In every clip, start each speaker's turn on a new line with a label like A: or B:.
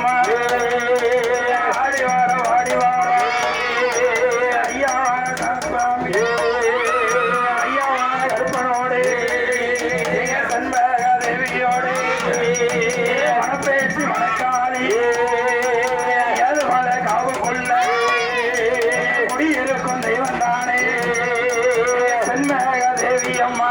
A: அம்மா. வாடி வார வாடி வார ஐயா சாமி ஐயா கருப்பனோடு சண்பக தேவியோடு. மனப்பேச்சு மனக்காளி ஏது மலை காவு கொள்ள. குடியிருக்கும் தெய்வம் தானே. சென்மக தேவி அம்மா.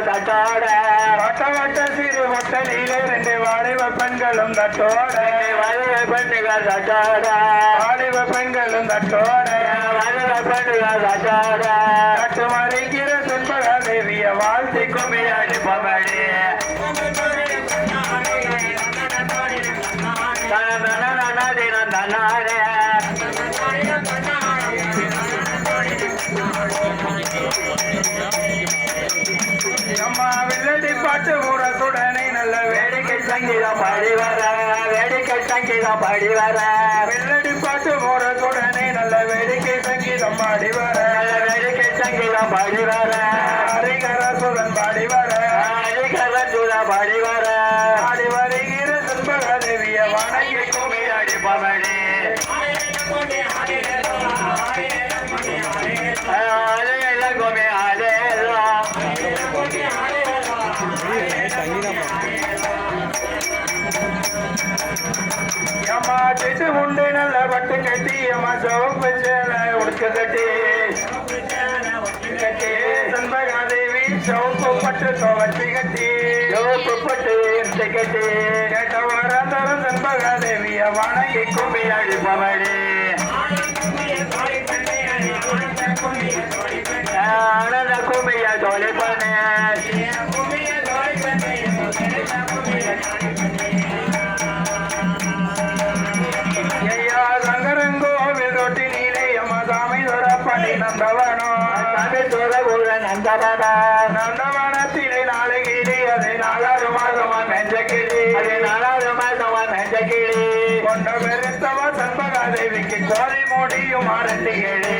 A: தட்டோட வட்ட வட்ட சிறு வட்டலிலே ரெண்டு வாழைகள் பெண்களும் தட்டோட. வாழைகள் பெண்கள் தட்டோட. வாழைவ பெண்களும் தட்டோட. வாழைகள் பெண்கள் தட்டோட. தட்டு மறைக்கிற துன்பக தேவிய வாழ்த்தி கும்மியாடி பமடி தனாரே சங்கீதம் பாடி வர வேடிக்கை சங்கீதம் பாடி வர. வெள்ளடி பாட்டு ஊரத்துடனே நல்ல வேடிக்கை சங்கீதம் பாடி வர நல்ல வேடிக்கை சங்கீதம் பாடி வர. ஹரிகர சுதன் பாடி வர. பட்டு கட்டி அம்மா சிவப்பு சேலை உடுக்க கட்டி. கட்டி சண்பகாதேவி சிவப்பு பட்டு துவச்சி கட்டி. சிவப்பு பட்டு எடுத்து கட்டி. கேட்ட வராதர சண்பகாதேவிய வணங்கி கும்மி அடிப்பவனே ஆனந்த கும்மிய தோழி பண்ணே ஐயா நந்தவனோ தமிழ் தூரபூர நந்தவனா நந்தவனத்திலே நாலு கிளி அதை நாலாறு மாதமா நெஞ்ச கிளி அதை நாலாறு மாதமா நெஞ்ச கிளி கொண்ட பெருத்தவா சண்பகாதேவிக்கு கோழி மூடியும் அரண்டு கிளி